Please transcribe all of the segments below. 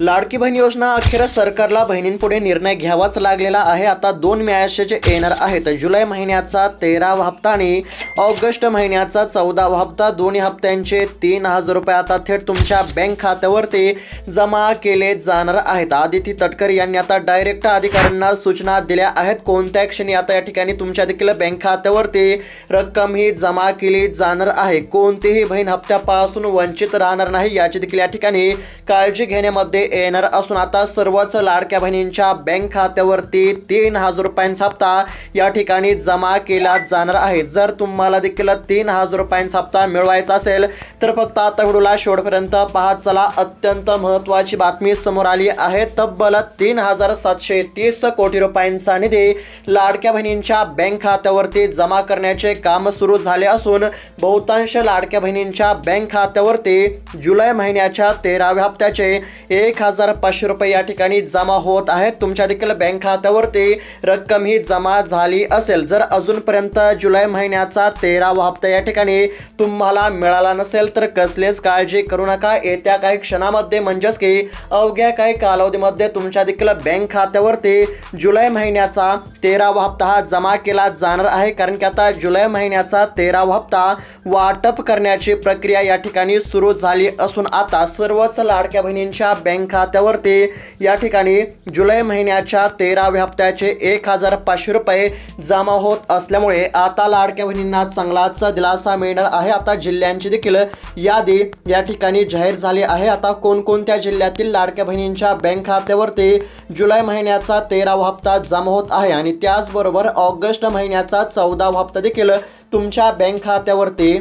लाडकी बहीण योजना अखेर सरकारला बहिणींपुढे निर्णय घ्यावाच लागलेला आहे. आता दोन मॅसेज येणार आहेत. जुलै महिन्याचा तेरावा हप्ता आणि ऑगस्ट महिन्याचा चौदावा हप्ता. दोन्ही हप्त्यांचे तीन हजार रुपये आता थेट तुमच्या बँक खात्यावरती जमा केले जाणार आहेत. आदिती तटकर यांनी आता डायरेक्ट अधिकाऱ्यांना सूचना दिल्या आहेत. कोणत्या क्षणी आता या ठिकाणी तुमच्या देखील बँक खात्यावरती रक्कम ही जमा केली जाणार आहे. कोणतीही बहीण हप्त्यापासून वंचित राहणार नाही. याची देखील या ठिकाणी काळजी घेण्यामध्ये येणार असून आता सर्वच लाडक्या बहिणींच्या बँक खात्यावरती तीन हजार रुपयांचा हप्ता या ठिकाणी जमा केला जाणार आहे. जर तुम्हाला देखील तीन हजार रुपयांचा हप्ता मिळवायचा असेल तर फक्त आता व्हिडिओला शेवटपर्यंत पाहत चला अत्यंत महत्त्वाची बातमी समोर आली आहे. तब्बल तीन हजार सातशे तीस कोटी रुपयांचा निधी लाडक्या बहिणींच्या बँक खात्यावरती जमा करण्याचे काम सुरू झाले असून बहुतांश लाडक्या बहिणींच्या बँक खात्यावरती जुलै महिन्याच्या तेराव्या हप्त्याचे एक हजार पाचशे रुपये या ठिकाणी जमा होत आहेत. तुमच्या देखील बँक खात्यावरती रक्कम ही जमा झाली असेल. जर अजूनपर्यंत जुलै महिन्याचा तेरावा हप्ता या ठिकाणी तुम्हाला मिळाला नसेल तर कसलेच काळजी करू नका. येत्या काही क्षणामध्ये म्हणजेच की अवघ्या काही कालावधीमध्ये तुमच्या देखील बँक खात्यावरती जुलै महिन्याचा तेरावा हप्ता हा जमा केला जाणार आहे. कारण की आता जुलै महिन्याचा तेरावा हप्ता वाटप करण्याची प्रक्रिया या ठिकाणी सुरू झाली असून आता सर्वच लाडक्या बहिणींच्या बँक खात्यावरती. या ठिकाणी जुलै महिन्याच्या तेराव्या हप्त्याचे एक हजार पाचशे रुपये जमा होत असल्यामुळे आता लाडक्या बहिणींना चांगलाच दिलासा मिळणार आहे. आता जिल्ह्यांची देखील यादी या ठिकाणी जाहीर झाली आहे. आता कोणकोणत्या जिल्ह्यातील लाडक्या बहिणींच्या बँक खात्यावरती जुलै महिन्याचा तेरावा हप्ता जमा होत आहे? आणि त्याचबरोबर ऑगस्ट महिन्याचा चौदावा हप्ता देखील तुमच्या बँक खात्यावरती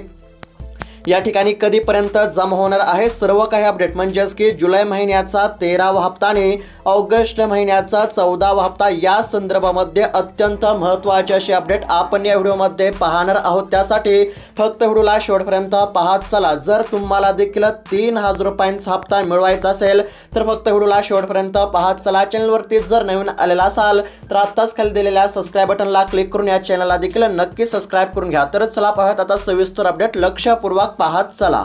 या ठिकाणी कधीपर्यंत जमा होणार आहे? सर्व काही अपडेट. म्हणजेच की जुलै महिन्याचा तेरावा हप्ता आणि ऑगस्ट महिन्याचा चौदावा हप्ता या संदर्भामध्ये अत्यंत महत्त्वाचे असे अपडेट आपण या व्हिडिओमध्ये पाहणार आहोत. त्यासाठी फक्त व्हिडिओला शेवटपर्यंत पाहत चला. जर तुम्हाला देखील तीन हजार रुपयांचा हप्ता मिळवायचा असेल तर फक्त व्हिडिओला शेवटपर्यंत पाहत चला. चॅनलवरती जर नवीन आलेला असाल तर आत्ताच खाली दिलेल्या सबस्क्राईब बटनला क्लिक करून या चॅनलला देखील नक्की सबस्क्राईब करून घ्या. तरच चला पाहत आता सविस्तर अपडेट लक्षपूर्वक पाहत चला.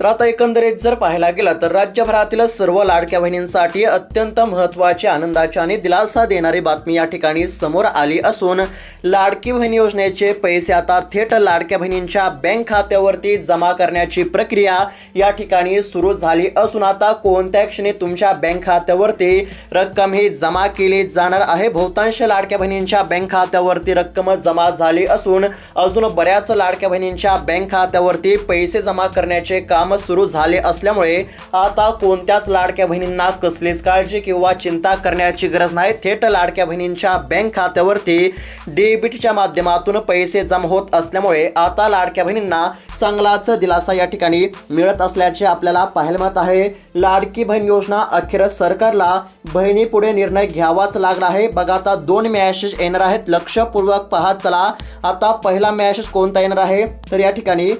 तर आता एकंदरीत जर पाहायला गेलं तर राज्यभरातील सर्व लाडक्या बहिणींसाठी अत्यंत महत्त्वाची आनंदाची आणि दिलासा देणारी बातमी या ठिकाणी समोर आली असून लाडकी बहीण योजनेचे पैसे आता थेट लाडक्या बहिणींच्या बँक खात्यावरती जमा करण्याची प्रक्रिया या ठिकाणी सुरू झाली असून आता कोणत्या क्षणी तुमच्या बँक खात्यावरती रक्कम ही जमा केली जाणार आहे? बहुतांश लाडक्या बहिणींच्या बँक खात्यावरती रक्कम जमा झाली असून अजून बऱ्याच लाडक्या बहिणींच्या बँक खात्यावरती पैसे जमा करण्याचे काम सुरू झाले असल्यामुळे आता कोणत्याच लाडक्या बहिणींना कसलीच काळजी किंवा चिंता करण्याची गरज नाही. थेट लाडक्या बहिणींच्या बँक खात्यावरती डेबिटच्या माध्यमातून पैसे जमा होत असल्यामुळे आता लाडक्या बहिणींना चांगलाच दिलासा या ठिकाणी मिळत असल्याचे आपल्याला पाहायला मिळत आहे. लाडकी बहीण योजना अखेर सरकारला बहिणीपुढे निर्णय घ्यावाच लागला आहे. बघा आता दोन मॅसेज येणार आहेत. लक्षपूर्वक पाहत चला. आता पहिला मॅसेज कोणता येणार आहे? तर या ठिकाणी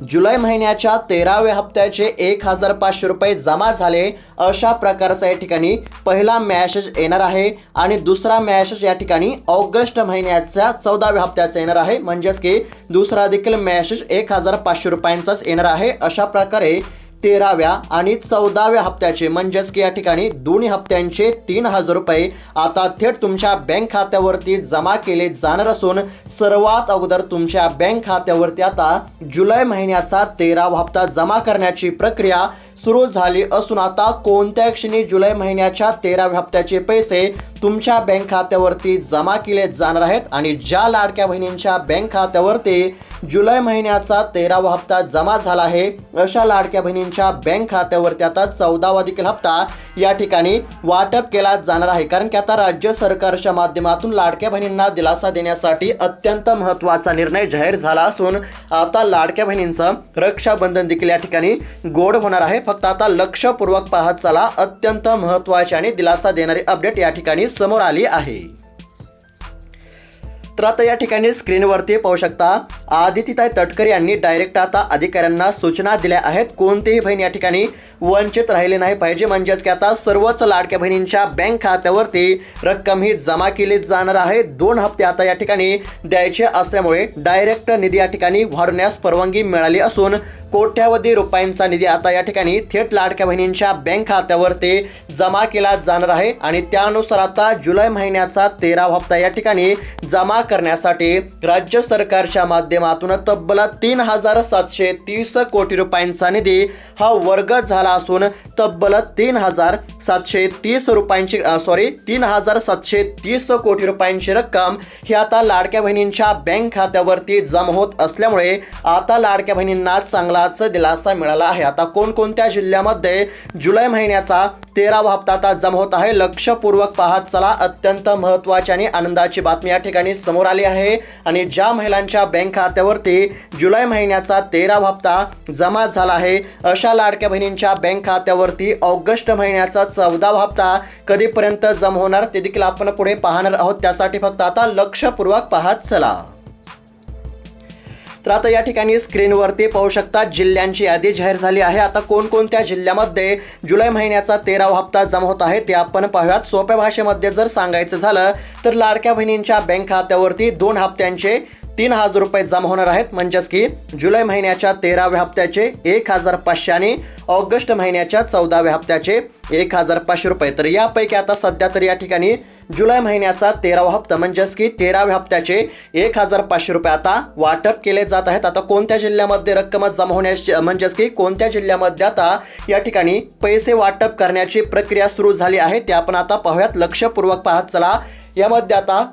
जुलै महिन्याच्या तेराव्या हप्त्याचे एक हजार पाचशे रुपये जमा झाले. अशा प्रकारचा या ठिकाणी पहिला मॅसेज येणार आहे आणि दुसरा मॅसेज या ठिकाणी ऑगस्ट महिन्याच्या चौदाव्या हप्त्याचा येणार आहे. म्हणजेच की दुसरा देखील मॅसेज एक हजार पाचशे रुपयांचाच येणार आहे. अशा प्रकारे तेराव्या आणि चौदाव्या हप्त्याचे म्हणजेच की या ठिकाणी दोन्ही हप्त्यांचे तीन हजार रुपये आता थेट तुमच्या बँक खात्यावरती जमा केले जाणार असून सर्वात अगोदर तुमच्या बँक खात्यावरती आता जुलै महिन्याचा तेरावा हप्ता जमा करण्याची प्रक्रिया सुरू झाली असून आता कोणत्या क्षणी जुलै महिन्याच्या तेराव्या हप्त्याचे पैसे तुमच्या बँक खात्यावरती जमा केले जाणार आहेत आणि ज्या लाडक्या बहिणींच्या बँक खात्यावरती जुलै महिन्याचा तेरावा हप्ता जमा झाला आहे अशा लाडक्या तुमच्या बँक खात्यावरती आता चौदावा देखील हप्ता या ठिकाणी वाटप केला जाणार आहे. कारण की आता राज्य सरकारच्या माध्यमातून लाडक्या बहिणींना दिलासा देण्यासाठी अत्यंत महत्त्वाचा निर्णय जाहीर झाला असून आता लाडक्या बहिणींचं रक्षाबंधन देखील या ठिकाणी गोड होणार आहे. फक्त आता लक्षपूर्वक पाहत चला अत्यंत महत्त्वाची आणि दिलासा देणारी अपडेट या ठिकाणी समोर आली आहे. तर आता या ठिकाणी स्क्रीनवरती पाहू शकता आदितीताई तटकर यांनी डायरेक्ट आता अधिकाऱ्यांना सूचना दिल्या आहेत. कोणतीही बहीण या ठिकाणी वंचित राहिले नाही पाहिजे. म्हणजेच की आता सर्वच लाडक्या बहिणींच्या बँक खात्यावरती रक्कम ही जमा केली जाणार आहे. दोन हप्ते आता या ठिकाणी द्यायचे असल्यामुळे डायरेक्ट निधी या ठिकाणी वाढवण्यास परवानगी मिळाली असून कोट्यावधी रुपयांचा निधी आता या ठिकाणी थेट लाडक्या बहिणींच्या बँक खात्यावरती जमा केला जाणार आहे. आणि त्यानुसार आता जुलै महिन्याचा तेरा हप्ता या ठिकाणी जमा करण्यासाठी राज्य सरकारच्या माध्यमातून तब्बल तीन हजार सातशे तीस कोटी रुपयांचा निधी हा वर्ग झाला असून तब्बल तीन हजार सातशे तीस रुपयांची सॉरी तीन हजार सातशे तीस कोटी रुपयांची रक्कम ही आता लाडक्या बहिणींच्या बँक खात्यावरती जमा होत असल्यामुळे आता लाडक्या बहिणींना चांगलाच दिलासा मिळाला आहे. आता कोणकोणत्या जिल्ह्यामध्ये जुलै महिन्याचा तेरावा हप्ता आता जमा होत आहे. लक्षपूर्वक पाहत चला. अत्यंत महत्त्वाची आणि आनंदाची बातमी या ठिकाणी समोर आली आहे. आणि ज्या महिलांच्या बँक खात्यावरती जुलै महिन्याचा तेरावा हप्ता जमा झाला आहे अशा लाडक्या बहिणींच्या बँक खात्यावरती ऑगस्ट महिन्याचा चौदावा हप्ता कधीपर्यंत जमा होणार ते देखील आपण पुढे पाहणार आहोत. त्यासाठी फक्त आता लक्षपूर्वक पाहत चला. तर आता या ठिकाणी स्क्रीनवरती पाहू शकता जिल्ह्यांची यादी जाहीर झाली आहे. आता कोणकोणत्या जिल्ह्यामध्ये जुलै महिन्याचा तेरावा हप्ता जमा होत आहे ते आपण पाहूयात. सोप्या भाषेमध्ये जर सांगायचं झालं तर लाडक्या बहिणींच्या बँक खात्यावरती दोन हप्त्यांचे तीन हजार रुपये जमा होणार आहेत. म्हणजेच की जुलै महिन्याच्या तेराव्या हप्त्याचे एक हजार पाचशे आणि ऑगस्ट महिन्याच्या चौदाव्या हप्त्याचे एक हजार पाचशे रुपये. तर यापैकी आता सध्या तर या ठिकाणी जुलै महिन्याचा तेरावा हप्ता म्हणजेच की तेराव्या हप्त्याचे एक हजार पाचशे रुपये आता वाटप केले जात आहेत. आता कोणत्या जिल्ह्यामध्ये रक्कम जमा होण्याची म्हणजेच की कोणत्या जिल्ह्यामध्ये आता या ठिकाणी पैसे वाटप करण्याची प्रक्रिया सुरू झाली आहे ते आपण आता पाहूयात. लक्षपूर्वक पाहत चला. यामध्ये आता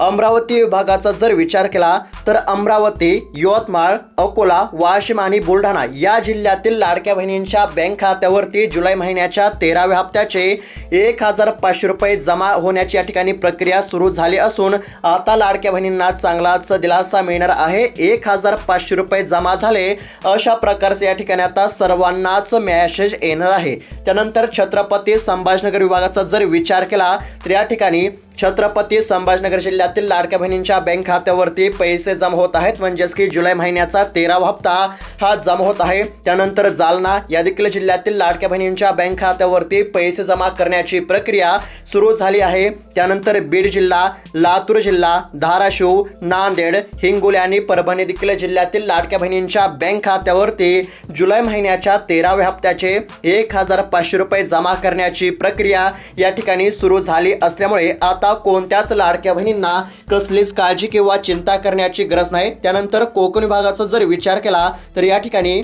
अमरावती विभागाचा जर विचार केला तर अमरावती यवतमाळ अकोला वाशिम आणि बुलढाणा या जिल्ह्यातील लाडक्या बहिणींच्या बँक खात्यावरती जुलै महिन्याच्या तेराव्या हप्त्याचे एक हजार पाचशे रुपये जमा होण्याची या ठिकाणी प्रक्रिया सुरू झाली असून आता लाडक्या बहिणींना चांगलाच दिलासा मिळणार आहे. एक हजार पाचशे रुपये जमा झाले अशा प्रकारचे या ठिकाणी आता सर्वांनाच मॅसेज येणार आहे. त्यानंतर छत्रपती संभाजीनगर विभागाचा जर विचार केला तर या ठिकाणी छत्रपती संभाजनगर जिल्ह्यातील लाडक्या बहिणींच्या बँक खात्यावरती पैसे जमा होत आहेत. म्हणजेच की जुलै महिन्याचा तेरावा हप्ता हा जमा होत आहे. त्यानंतर जालना या देखील जिल्ह्यातील लाडक्या बहिणींच्या बँक खात्यावरती पैसे जमा करण्याची प्रक्रिया सुरू झाली आहे. त्यानंतर बीड जिल्हा लातूर जिल्हा धाराशिव नांदेड हिंगोली आणि परभणी देखील जिल्ह्यातील लाडक्या बहिणींच्या बँक खात्यावरती जुलै महिन्याच्या तेराव्या हप्त्याचे एक हजार पाचशे रुपये जमा करण्याची प्रक्रिया या ठिकाणी सुरू झाली असल्यामुळे आता कोणत्याच लाडक्या बहिणींना कसलीच काळजी किंवा चिंता करण्याची गरज नाही. त्यानंतर कोकण विभागाचा जर विचार केला तर या ठिकाणी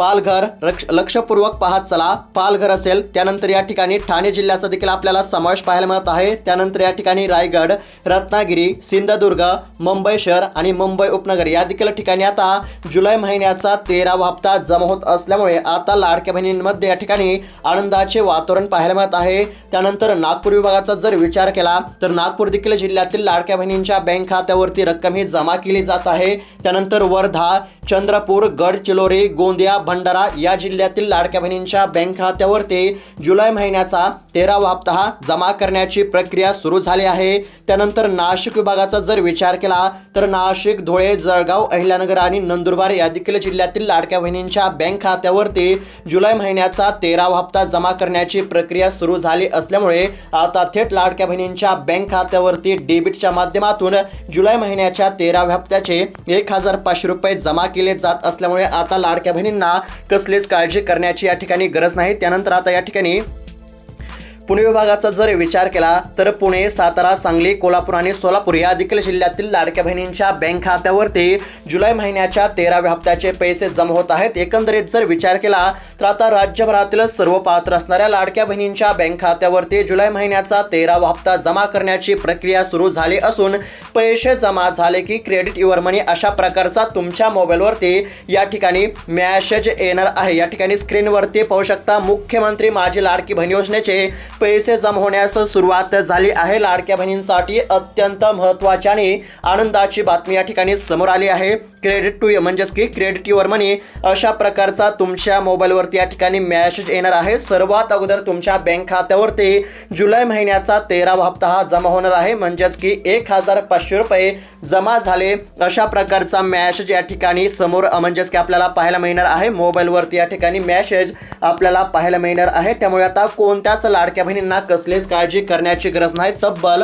पालघर लक्षपूर्वक पाहत चला. पालघर असेल त्यानंतर या ठिकाणी ठाणे जिल्ह्याचा देखील आपल्याला समावेश पाहायला मिळत आहे. त्यानंतर या ठिकाणी रायगड रत्नागिरी सिंधुदुर्ग मुंबई शहर आणि मुंबई उपनगर या देखील ठिकाणी आता जुलै महिन्याचा तेरावा हप्ता जमा होत असल्यामुळे आता लाडक्या बहिणींमध्ये या ठिकाणी आनंदाचे वातावरण पाहायला मिळत आहे. त्यानंतर नागपूर विभागाचा जर विचार केला तर नागपूर देखील जिल्ह्यातील लाडक्या बहिणींच्या बँक खात्यावरती रक्कम ही जमा केली जात आहे. त्यानंतर वर्धा चंद्रपूर गडचिरोली गोंदिया भंडारा या जिल्ह्यातील लाडक्या बहिणींच्या बँक खात्यावरती जुलै महिन्याचा तेरावा हप्ता जमा करण्याची प्रक्रिया सुरू झाली आहे. त्यानंतर नाशिक विभागाचा जर विचार केला तर नाशिक धुळे जळगाव अहिल्यानगर आणि नंदुरबार या देखील जिल्ह्यातील लाडक्या बहिणींच्या बँक खात्यावरती जुलै महिन्याचा तेरावा हप्ता जमा करण्याची प्रक्रिया सुरू झाली असल्यामुळे आता थेट लाडक्या बहिणींच्या बँक खात्यावरती डेबिटच्या माध्यमातून जुलै महिन्याच्या तेराव्या हप्त्याचे एक हजार पाचशे रुपये जमा केले जात असल्यामुळे आता लाडक्या बहिणींना कसलीच काळजी करण्याची या ठिकाणी गरज नाही. त्यानंतर आता या ठिकाणी पुणे विभागाचा जर विचार केला तर पुणे सातारा सांगली कोल्हापूर आणि सोलापूर या देखील जिल्ह्यातील लाडक्या बहिणींच्या बँक खात्यावरती जुलै महिन्याच्या तेराव्या हप्त्याचे पैसे जमा होत आहेत. एकंदरीत जर विचार केला तर आता राज्यभरातील सर्व पात्र असणाऱ्या लाडक्या बहिणींच्या बँक खात्यावरती जुलै महिन्याचा तेरावा हप्ता जमा करण्याची प्रक्रिया सुरू झाली असून पैसे जमा झाले की क्रेडिट युअर मनी अशा प्रकारचा तुमच्या मोबाईलवरती या ठिकाणी मॅसेज येणार आहे. या ठिकाणी स्क्रीनवरती पाहू शकता मुख्यमंत्री माझी लाडकी बहीण योजनेचे पैसे जमा होण्यास सुरुवात झाली आहे. लाडक्या बहिणींसाठी अत्यंत महत्त्वाची आणि आनंदाची बातमी या ठिकाणी समोर आली आहे. क्रेडिट टू म्हणजेच की क्रेडिट युअर मनी अशा प्रकारचा तुमच्या मोबाईलवरती या ठिकाणी मॅसेज येणार आहे. सर्वात अगोदर तुमच्या बँक खात्यावरती जुलै महिन्याचा तेरावा हप्ता हा जमा होणार आहे. म्हणजेच की एक हजार पाचशे रुपये जमा झाले अशा प्रकारचा मॅसेज या ठिकाणी समोर म्हणजेच की आपल्याला पाहायला मिळणार आहे. मोबाईलवरती या ठिकाणी मॅसेज आपल्याला पाहायला मिळणार आहे. त्यामुळे आता कोणत्याच लाडक्या बहिणींना कसलीच काळजी करण्याची गरज नाही. तब्बल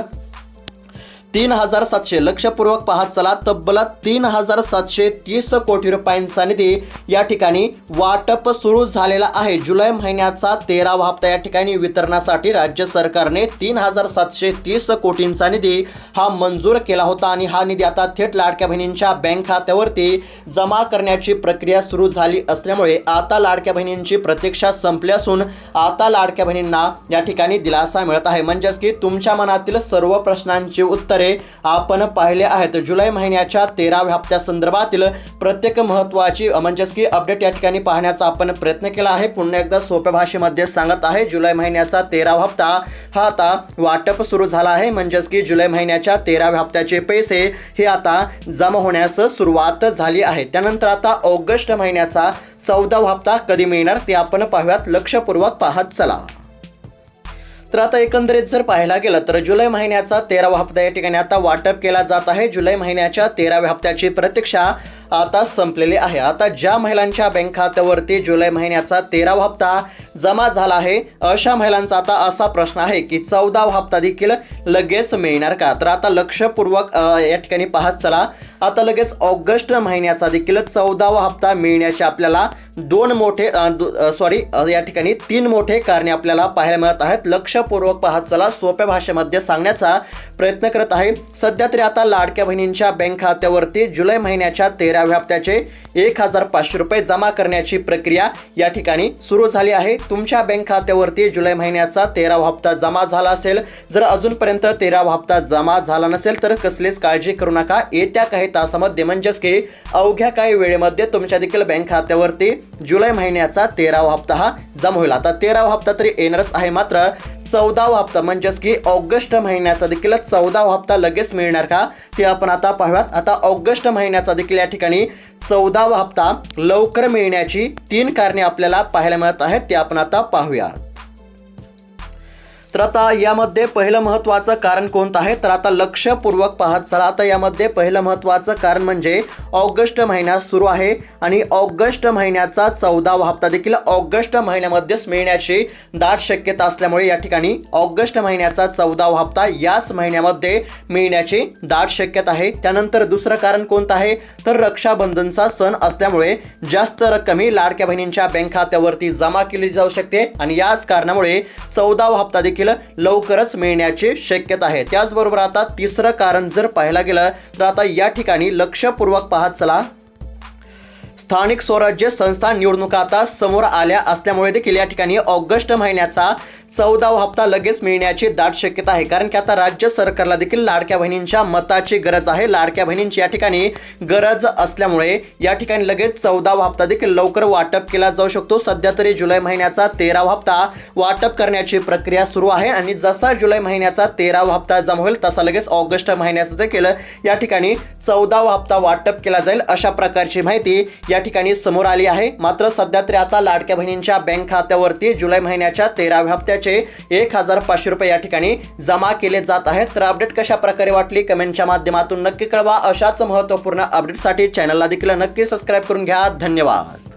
तीन हजार सातशे लक्षपूर्वक पाहत चला. तब्बल तीन हजार सातशे तीस कोटी रुपयांचा निधी या ठिकाणी वाटप सुरू झालेला आहे. जुलै महिन्याचा तेरावा हप्ता या ठिकाणी वितरणासाठी राज्य सरकारने तीन हजार सातशे तीस कोटींचा निधी हा मंजूर केला होता आणि हा निधी आता थेट लाडक्या बहिणींच्या बँक खात्यावरती जमा करण्याची प्रक्रिया सुरू झाली असल्यामुळे आता लाडक्या बहिणींची प्रतीक्षा संपली असून आता लाडक्या बहिणींना या ठिकाणी दिलासा मिळत आहे. म्हणजेच की तुमच्या मनातील सर्व प्रश्नांची उत्तरे आपण पाहिले आहेत. जुलै महिन्याच्या तेराव्या हप्त्यासंदर्भातील प्रत्येक महत्त्वाची म्हणजेच की अपडेट या ठिकाणी पाहण्याचा आपण प्रयत्न केला आहे. पुन्हा एकदा सोप्या भाषेमध्ये सांगत आहे जुलै महिन्याचा तेरावा हप्ता हा आता वाटप सुरू झाला आहे. म्हणजेच की जुलै महिन्याच्या तेराव्या हप्त्याचे पैसे हे आता जमा होण्यास सुरुवात झाली आहे. त्यानंतर आता ऑगस्ट महिन्याचा चौदावा हप्ता कधी मिळणार ते आपण पाहूयात. लक्षपूर्वक पाहत चला. तर आता एकंदरीत जर पाहायला गेलं तर जुलै महिन्याचा तेरावा हप्ता या ठिकाणी आता वाटप केला जात आहे. जुलै महिन्याच्या तेराव्या हप्त्याची प्रतीक्षा आता संपलेली आहे. आता ज्या महिलांच्या बँक खात्यावरती जुलै महिन्याचा तेरावा हप्ता जमा झाला आहे अशा महिलांचा आता असा प्रश्न आहे की चौदावा हप्ता देखील लगेच मिळणार का? तर आता लक्षपूर्वक या ठिकाणी पाहत चला. आता लगेच ऑगस्ट महिन्याचा देखील चौदावा हप्ता मिळण्याची आपल्याला दोन मोठे सॉरी या ठिकाणी तीन मोठे कारणे आपल्याला पाहायला मिळत आहेत. लक्षपूर्वक पाहत चला सोप्या भाषेमध्ये सांगण्याचा प्रयत्न करत आहे. सध्या तरी आता लाडक्या बहिणींच्या बँक खात्यावरती जुलै महिन्याच्या तेराव्या हप्त्याचे एक हजार पाचशे रुपये जमा करण्याची प्रक्रिया या ठिकाणी सुरू झाली आहे. तुमच्या बँक खात्यावरती जुलै महिन्याचा तेरावा हप्ता जमा झाला असेल. जर अजूनपर्यंत तेरावा हप्ता जमा झाला नसेल तर कसलीच काळजी करू नका. येत्या काही तासामध्ये म्हणजेच की अवघ्या काही वेळेमध्ये तुमच्या देखील बँक खात्यावरती जुलै महिन्याचा तेरावा हप्ता हा जमा होईल. आता तेरावा हप्ता तरी येणारच आहे मात्र चौदावा हप्ता म्हणजेच की ऑगस्ट महिन्याचा देखील चौदावा हप्ता लगेच मिळणार का? ते आपण आता पाहूयात. आता ऑगस्ट महिन्याचा देखील या ठिकाणी चौदावा हप्ता लवकर मिळण्याची तीन कारणे आपल्याला पाहायला मिळत आहेत ते आपण आता पाहूयात. तर आता यामध्ये पहिलं महत्त्वाचं कारण कोणतं आहे? तर आता लक्षपूर्वक पाहत चला. आता यामध्ये पहिलं महत्त्वाचं कारण म्हणजे ऑगस्ट महिना सुरू आहे आणि ऑगस्ट महिन्याचा चौदावा हप्ता देखील ऑगस्ट महिन्यामध्येच मिळण्याची दाट शक्यता असल्यामुळे या ठिकाणी ऑगस्ट महिन्याचा चौदावा हप्ता याच महिन्यामध्ये मिळण्याची दाट शक्यता आहे. त्यानंतर दुसरं कारण कोणतं आहे? तर रक्षाबंधनचा सण असल्यामुळे जास्त रक्कमी लाडक्या बहिणींच्या बँक खात्यावरती जमा केली जाऊ शकते आणि याच कारणामुळे चौदावा हप्ता देखील लवकरच मिळण्याची शक्यता आहे. त्याचबरोबर आता तिसरं कारण जर पाहायला गेलं तर आता या ठिकाणी लक्षपूर्वक पाहत चला. स्थानिक स्वराज्य संस्था निवडणुका आता समोर आल्या असल्यामुळे देखील या ठिकाणी ऑगस्ट महिन्याचा चौदावा हप्ता लगेच मिळण्याची दाट शक्यता आहे. कारण की आता राज्य सरकारला देखील लाडक्या बहिणींच्या मताची गरज आहे. लाडक्या बहिणींची या ठिकाणी गरज असल्यामुळे या ठिकाणी लगेच चौदावा हप्ता देखील लवकर वाटप केला जाऊ शकतो. सध्या तरी जुलै महिन्याचा तेरावा हप्ता वाटप करण्याची प्रक्रिया सुरू आहे आणि जसा जुलै महिन्याचा तेरावा हप्ता जमा होईल तसा लगेच ऑगस्ट महिन्याचा देखील या ठिकाणी चौदावा हप्ता वाटप केला जाईल अशा प्रकारची माहिती या ठिकाणी समोर आली आहे. मात्र सध्या तरी आता लाडक्या बहिणींच्या बँक खात्यावरती जुलै महिन्याच्या तेराव्या हप्त्याचे एक हजार पाचशे रुपये या ठिकाणी जमा केले जात आहेत. तर अपडेट कशा प्रकारे वाटली? कमेंटच्या माध्यमातून नक्की कळवा. अशाच महत्त्वपूर्ण अपडेटसाठी चॅनलला देखील नक्की सबस्क्राईब करून घ्या. धन्यवाद.